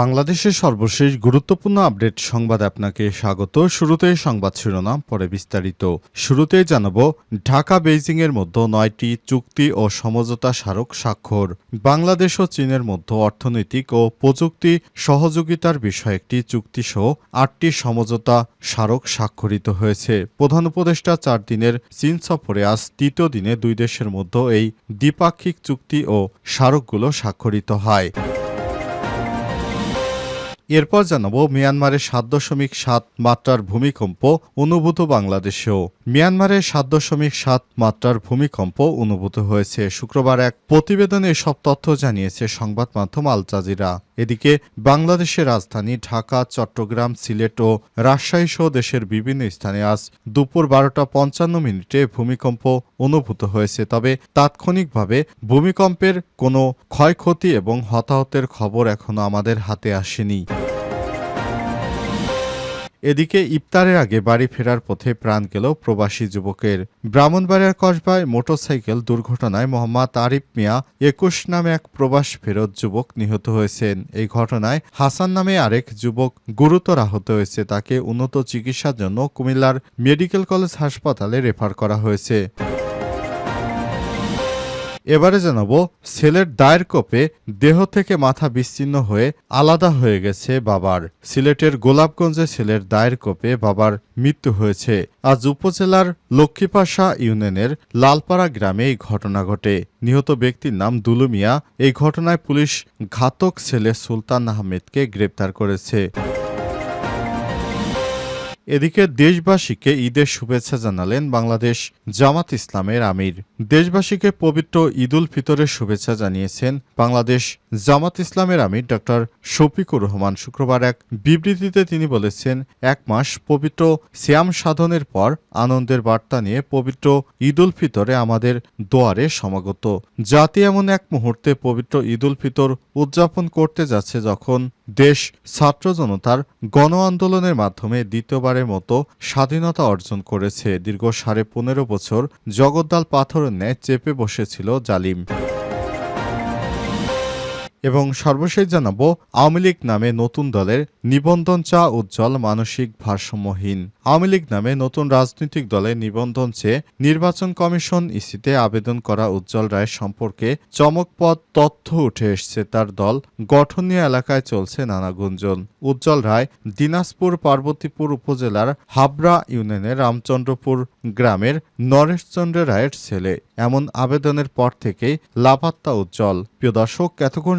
বাংলাদেশের সর্বশেষ গুরুত্বপূর্ণ আপডেট সংবাদ আপনাকে স্বাগত। শুরুতে সংবাদ শিরোনাম, পরে বিস্তারিত। শুরুতেই জানাব, ঢাকা বেইজিং এর মধ্যে নয়টি চুক্তি ও সমঝোতা স্মারক স্বাক্ষর। বাংলাদেশ ও চীনের মধ্যে অর্থনৈতিক ও প্রযুক্তি সহযোগিতার বিষয়ে একটি চুক্তিসহ আটটি সমঝোতা স্মারক স্বাক্ষরিত হয়েছে। প্রধান উপদেষ্টা চার দিনের চীন সফরে আজ তৃতীয় দিনে দুই দেশের মধ্যে এই দ্বিপাক্ষিক চুক্তি ও স্মারকগুলো স্বাক্ষরিত হয়। এরপর জানাব মিয়ানমারের সাত দশমিক সাত মাত্রার ভূমিকম্প অনুভূত বাংলাদেশেও। মিয়ানমারের সাত দশমিক সাত মাত্রার ভূমিকম্প অনুভূত হয়েছে। শুক্রবার এক প্রতিবেদনে সব তথ্য জানিয়েছে সংবাদ মাধ্যম আল জাজিরা। এদিকে বাংলাদেশের রাজধানী ঢাকা, চট্টগ্রাম, সিলেট ও রাজশাহী সহ দেশের বিভিন্ন স্থানে আজ দুপুর বারোটা পঞ্চান্ন মিনিটে ভূমিকম্প অনুভূত হয়েছে। তবে তাৎক্ষণিকভাবে ভূমিকম্পের কোনো ক্ষয়ক্ষতি এবং হতাহতের খবর এখনও আমাদের হাতে আসেনি। এদিকে ইফতারের আগে বাড়ি ফেরার পথে প্রাণ গেল প্রবাসী যুবকের। ব্রাহ্মণবাড়িয়ার কসবায় মোটরসাইকেল দুর্ঘটনায় মোহাম্মদ আরিফ মিয়া একুশ নামে এক প্রবাস ফেরত যুবক নিহত হয়েছেন। এই ঘটনায় হাসান নামে আরেক যুবক গুরুতর আহত হয়েছে। তাকে উন্নত চিকিৎসার জন্য কুমিল্লার মেডিকেল কলেজ হাসপাতালে রেফার করা হয়েছে। এবারে জানাব ছেলের দায়ের কোপে দেহ থেকে মাথা বিচ্ছিন্ন হয়ে আলাদা হয়ে গেছে বাবার। সিলেটের গোলাপগঞ্জে ছেলের দায়ের কোপে বাবার মৃত্যু হয়েছে। আজ উপজেলার লক্ষ্মীপাশা ইউনিয়নের লালপাড়া গ্রামে এই ঘটনা ঘটে। নিহত ব্যক্তির নাম দুলু মিয়া এই ঘটনায় পুলিশ ঘাতক ছেলে সুলতান আহমেদকে গ্রেপ্তার করেছে। এদিকে দেশবাসীকে ঈদের শুভেচ্ছা জানালেন বাংলাদেশ জামাত ইসলামের আমির। দেশবাসীকে পবিত্র ঈদুল ফিতরের শুভেচ্ছা জানিয়েছেন বাংলাদেশ জামাত ইসলামের আমির ডক্টর শফিকুর রহমান শুক্রবার এক বিবৃতিতে তিনি বলেছেন, এক মাস পবিত্র শ্যাম সাধনের পর আনন্দের বার্তা নিয়ে পবিত্র ঈদুল ফিতরে আমাদের দোয়ারে সমাগত। জাতি এমন এক মুহূর্তে পবিত্র ঈদুল ফিতর উদযাপন করতে যাচ্ছে যখন দেশ ছাত্র জনতার গণ আন্দোলনের মাধ্যমে দ্বিতীয়বারের মতো স্বাধীনতা অর্জন করেছে। দীর্ঘ সাড়ে পনেরো বছর জগদ্দাল পাথরের ন্যায় চেপে বসেছিল জালিম। এবং সর্বশেষ জানাব, আওয়ামী লীগ নামে নতুন দলের নিবন্ধন চা উজ্জ্বল মানসিক ভারসাম্যহীন। আওয়ামী লীগ নামে নতুন রাজনৈতিক দলের নিবন্ধন চেয়ে নির্বাচন কমিশন ইসিতে আবেদন করা উজ্জ্বল রায় সম্পর্কে চমকপদ তথ্য উঠে এসছে তার দল গঠনীয় এলাকায় চলছে নানা গুঞ্জন। উজ্জ্বল রায় দিনাজপুর পার্বতীপুর উপজেলার হাবরা ইউনিয়নের রামচন্দ্রপুর গ্রামের নরেশচন্দ্র রায়ের ছেলে। এমন আবেদনের পর থেকেই লাপাত্তা উজ্জ্বল। প্রিয় দর্শক, এতক্ষণ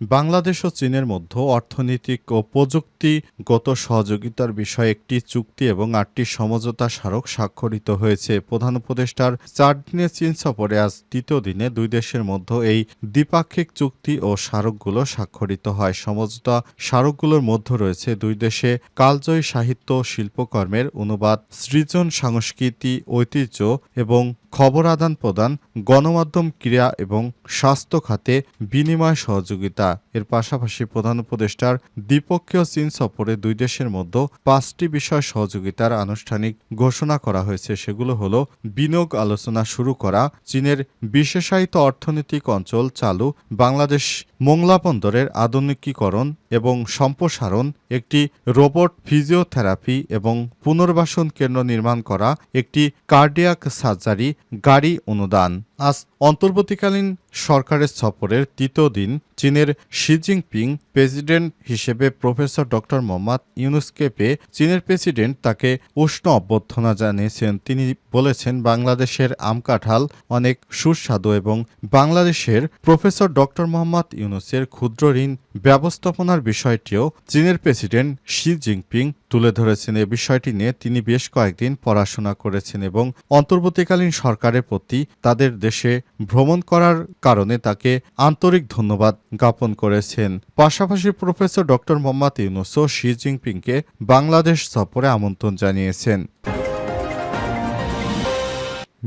বাংলাদেশ ও চীনের মধ্যে অর্থনৈতিক ও প্রযুক্তিগত সহযোগিতার বিষয়ে একটি চুক্তি এবং আটটি সমঝোতা স্মারক স্বাক্ষরিত হয়েছে। প্রধান উপদেষ্টার চার দিনের চীন সফরে আজ তৃতীয় দিনে দুই দেশের মধ্যে এই দ্বিপাক্ষিক চুক্তি ও স্মারকগুলো স্বাক্ষরিত হয়। সমঝোতা স্মারকগুলোর মধ্যে রয়েছে দুই দেশে কালজয়ী সাহিত্য শিল্পকর্মের অনুবাদ, সৃজন সংস্কৃতি, ঐতিহ্য এবং খবর আদান প্রদান, গণমাধ্যম ক্রিয়া এবং স্বাস্থ্য খাতে বিনিময় সহযোগিতা এর পাশাপাশি প্রধান উপদেষ্টার দ্বিপক্ষীয় চীন সফরে দুই দেশের মধ্যে পাঁচটি বিষয় সহযোগিতার আনুষ্ঠানিক ঘোষণা করা হয়েছে। সেগুলো হল বিনিয়োগ আলোচনা শুরু করা, চীনের বিশেষায়িত অর্থনৈতিক অঞ্চল চালু, বাংলাদেশ মোংলা বন্দরের আধুনিকীকরণ এবং সম্প্রসারণ, একটি রোবট ফিজিওথেরাপি এবং পুনর্বাসন কেন্দ্র নির্মাণ করা, একটি কার্ডিয়াক সার্জারি, গাড়ি অনুদান। আজ অন্তর্বর্তীকালীন সরকারের সফরের তৃতীয় দিন চীনের শি জিনপিং প্রেসিডেন্ট হিসেবে প্রফেসর ডক্টর মোহাম্মদ ইউনুসকে পেয়ে চীনের প্রেসিডেন্ট তাকে উষ্ণ অভ্যর্থনা জানিয়েছেন। তিনি বলেছেন, বাংলাদেশের আম কাঁঠাল অনেক সুস্বাদু এবং বাংলাদেশের প্রফেসর ডক্টর মোহাম্মদ ইউনুসের ক্ষুদ্র ঋণ ব্যবস্থাপনার বিষয়টিও চীনের প্রেসিডেন্ট শি জিনপিং তুলে ধরেছেন। এ বিষয়টি নিয়ে তিনি বেশ কয়েকদিন পড়াশোনা করেছেন এবং অন্তর্বর্তীকালীন সরকারের প্রতি তাদের দেশে ভ্রমণ করার কারণে তাকে আন্তরিক ধন্যবাদ জ্ঞাপন করেছেন। পাশাপাশি প্রফেসর ডক্টর মোহাম্মদ ইউনুসও শি জিনপিংকে বাংলাদেশ সফরে আমন্ত্রণ জানিয়েছেন।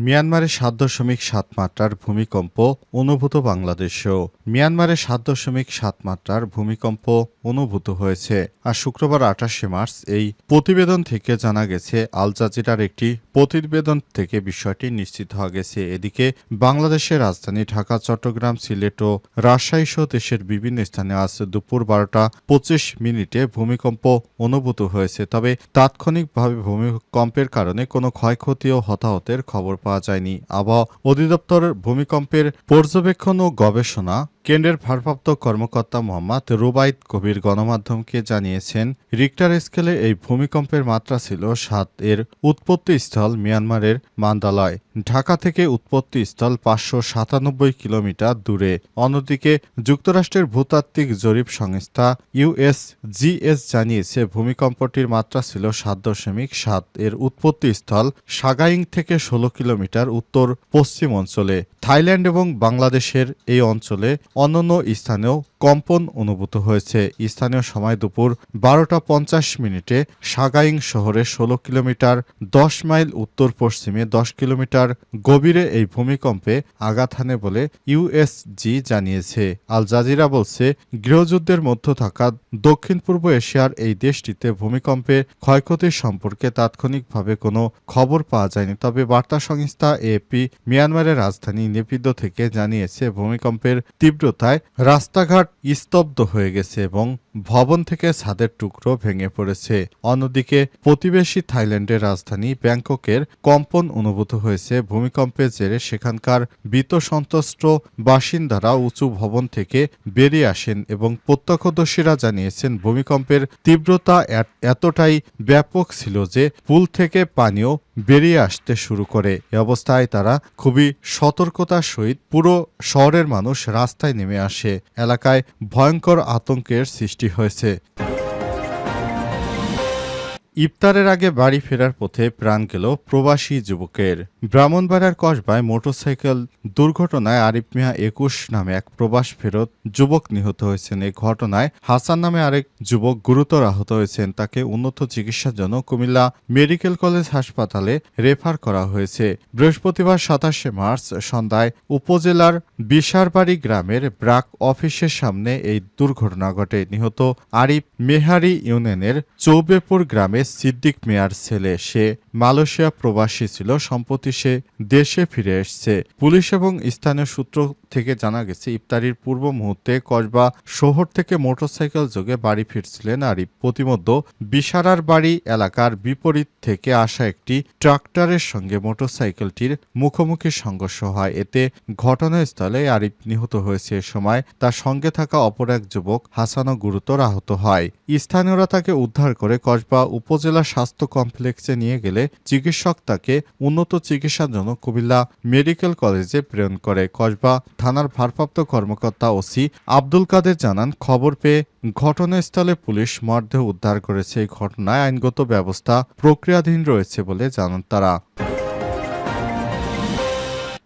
মিয়ানমারে সাত দশমিক সাত মাত্রার ভূমিকম্প অনুভূত বাংলাদেশেও। মিয়ানমারে সাত দশমিক সাত মাত্রার ভূমিকম্প অনুভূত হয়েছে। আর শুক্রবার আঠাশে মার্চ এই প্রতিবেদন থেকে জানা গেছে, আল জাজিরার একটি প্রতিবেদন থেকে বিষয়টি নিশ্চিত হওয়া গেছে। এদিকে বাংলাদেশের রাজধানী ঢাকা, চট্টগ্রাম, সিলেট ও রাজশাহী সহ দেশের বিভিন্ন স্থানে আজ দুপুর বারোটা পঁচিশ মিনিটে ভূমিকম্প অনুভূত হয়েছে। তবে তাৎক্ষণিকভাবে ভূমিকম্পের কারণে কোনো ক্ষয়ক্ষতি ও হতাহতের খবর পাওয়া যায়নি। আবহাওয়া অধিদপ্তর ভূমিকম্পের পর্যবেক্ষণ ও গবেষণা কেন্দ্রের ভারপ্রাপ্ত কর্মকর্তা মোহাম্মদ রুবাইদ কবির গণমাধ্যমকে জানিয়েছেন, রিক্টার স্কেলে এই ভূমিকম্পের মাত্রা ছিল সাত। এর উৎপত্তিস্থল মিয়ানমারের মান্দালয়। ঢাকা থেকে উৎপত্তিস্থল পাঁচশো সাতানব্বই কিলোমিটার দূরে। অন্যদিকে, যুক্তরাষ্ট্রের ভূতাত্ত্বিক জরিপ সংস্থা ইউএসজিএস জানিয়েছে, ভূমিকম্পটির মাত্রা ছিল সাত দশমিক সাত। এর উৎপত্তিস্থল সাগাইং থেকে ষোলো কিলোমিটার উত্তর পশ্চিম অঞ্চলে। থাইল্যান্ড এবং বাংলাদেশের এই অঞ্চলে অন্যান্য স্থানেও কম্পন অনুভূত হয়েছে। স্থানীয় সময় দুপুর বারোটা পঞ্চাশ মিনিটে সাগাইং শহরে ষোলো কিলোমিটার, দশ মাইল উত্তর পশ্চিমে দশ কিলোমিটার গভীরে এই ভূমিকম্পে আঘাত হানে বলে ইউএসজি জানিয়েছে। আল জাজিরা বলছে, গৃহযুদ্ধের মধ্যে থাকা দক্ষিণ পূর্ব এশিয়ার এই দেশটিতে ভূমিকম্পে ক্ষয়ক্ষতির সম্পর্কে তাৎক্ষণিকভাবে কোনো খবর পাওয়া যায়নি। তবে বার্তা সংস্থা এপি মিয়ানমারের রাজধানী নেপিদ্য থেকে জানিয়েছে, ভূমিকম্পের তীব্রতায় রাস্তাঘাট স্তব্ধ হয়ে গেছে এবং ভবন থেকে ছাদের টুকরো ভেঙে পড়েছে। অন্যদিকে প্রতিবেশী থাইল্যান্ডের রাজধানী ব্যাংককের কম্পন অনুভূত হয়েছে। ভূমিকম্পের জেরে সেখানকার ভীত সন্ত্রস্ত বাসিন্দারা উঁচু ভবন থেকে বেরিয়ে আসেন এবং প্রত্যক্ষদর্শীরা জানিয়েছেন, ভূমিকম্পের তীব্রতা এতটাই ব্যাপক ছিল যে পুল থেকে পানীয় বেরিয়ে আসতে শুরু করে। এ অবস্থায় তারা খুবই সতর্কতার সহিত পুরো শহরের মানুষ রাস্তায় নেমে আসে। এলাকায় ভয়ঙ্কর আতঙ্কের সৃষ্টি হয়েছে। ইফতারের আগে বাড়ি ফেরার পথে প্রাণ গেল প্রবাসী যুবকের। ব্রাহ্মণবাড়ার কসবায় মোটরসাইকেল দুর্ঘটনায় আরিফ মিয়া একুশ নামে এক প্রবাস ফেরত যুবক নিহত হয়েছেন। এই ঘটনায় হাসান নামে আরেক যুবক গুরুতর আহত হয়েছেন। তাকে উন্নত চিকিৎসার জন্য কুমিল্লা মেডিকেল কলেজ হাসপাতালে রেফার করা হয়েছে। বৃহস্পতিবার সাতাশে মার্চ সন্ধ্যায় উপজেলার বিশারবাড়ি গ্রামের ব্রাক অফিসের সামনে এই দুর্ঘটনা ঘটে। নিহত আরিফ মেহারি ইউনিয়নের চৌবেপুর গ্রামে সিদ্দিক মিয়ার ছেলে। সে মালয়েশিয়া প্রবাসী ছিল। সম্প্রতি সে দেশে ফিরে এসছে। পুলিশ এবং স্থানীয় সূত্র থেকে জানা গেছে, ইফতারির পূর্ব মুহূর্তে কসবা শহর থেকে মোটরসাইকেল যোগে বাড়ি ফিরছিলেন আরিফ। প্রতিমধ্যে বিশারার বাড়ি এলাকার বিপরীত থেকে আসা একটি ট্রাক্টরের সঙ্গে মোটরসাইকেলটির মুখোমুখি সংঘর্ষ হয়। এতে ঘটনাস্থলে আরিফ নিহত হয়েছে। এ সময় তার সঙ্গে থাকা অপর এক যুবক হাসানও গুরুতর আহত হয়। স্থানীয়রা তাকে উদ্ধার করে কসবা উপজেলা স্বাস্থ্য কমপ্লেক্সে নিয়ে গেলে চিকিৎসক তাকে উন্নত চিকিৎসার জন্য কুমিল্লা মেডিকেল কলেজে প্রেরণ করে। কসবা থানার ভারপ্রাপ্ত কর্মকর্তা ওসি আব্দুল কাদের জানান, খবর পেয়ে ঘটনাস্থলে পুলিশ মরদেহ উদ্ধার করেছে। এই ঘটনায় আইনগত ব্যবস্থা প্রক্রিয়াধীন রয়েছে বলে জানান তারা।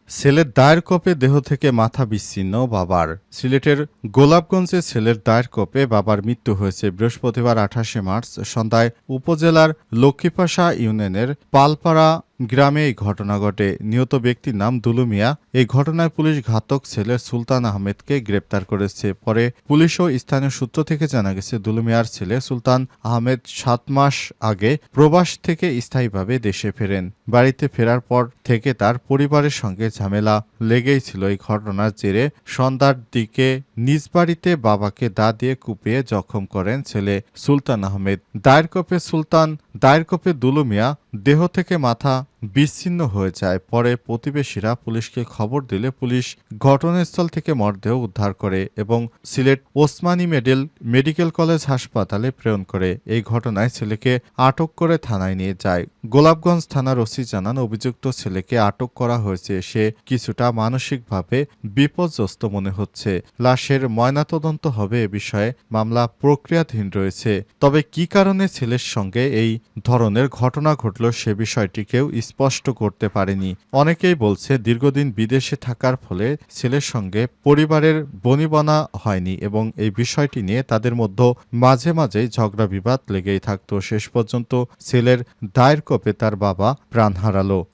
ছেলের দায়ের কপে দেহ থেকে মাথা বিচ্ছিন্ন, বাবার। সিলেটের গোলাপগঞ্জে ছেলের দায়ের কপে বাবার মৃত্যু হয়েছে বৃহস্পতিবার আঠাশে মার্চ, সন্ধ্যায় উপজেলার লক্ষ্মীপাশা ইউনিয়নের পালপাড়া গ্রামে এই ঘটনা ঘটে। নিহত ব্যক্তির নাম দুলু মিয়া। এই ঘটনায় পুলিশ ঘাতক ছেলে সুলতান আহমেদকে গ্রেপ্তার করেছে। পরে পুলিশ ও স্থানীয় সূত্র থেকে জানা গেছে, দুলু মিয়ার ছেলে সুলতান আহমেদ সাত মাস আগে প্রবাস থেকে স্থায়ীভাবে দেশে ফেরেন। বাড়িতে ফেরার পর থেকে তার পরিবারের সঙ্গে ঝামেলা লেগেই ছিল। এই ঘটনার জেরে সন্ধ্যার দিকে নিজ বাড়িতে বাবাকে দা দিয়ে কুপিয়ে জখম করেন ছেলে সুলতান আহমেদ। দায়ের কোপে সুলতান, দায়ের কোপে দুলু মিয়া, দেহ থেকে মাথা বিচ্ছিন্ন হয়ে যায়। পরে প্রতিবেশীরা পুলিশকে খবর দিলে পুলিশ ঘটনাস্থল থেকে মরদেহ উদ্ধার করে এবং Sylhet Osmani medical, medical college হাসপাতালে প্রেরণ করে। এই ঘটনায় ছেলেকে আটক করে থানায় নিয়ে যায়। গোলাপগঞ্জ থানার ওসি জানান, অভিযুক্ত ছেলেকে আটক করা হয়েছে। সে কিছুটা মানসিকভাবে বিপর্যস্ত মনে হচ্ছে। লাশের ময়নাতদন্ত হবে এ বিষয়ে মামলা প্রক্রিয়াধীন রয়েছে। তবে কি কারণে ছেলের সঙ্গে এই ধরনের ঘটনা ঘটল সে বিষয়টিকেও স্পষ্ট করতে পারেনি। অনেকেই বলছে দীর্ঘদিন বিদেশে থাকার ফলে ছেলের সঙ্গে পরিবারের বনিবনা হয়নি এবং এই বিষয়টি নিয়ে তাদের মধ্যে মাঝে মাঝে ঝগড়া বিবাদ লেগেই থাকতো। শেষ পর্যন্ত ছেলের দায়ের কোপে তার বাবা প্রাণ হারালো।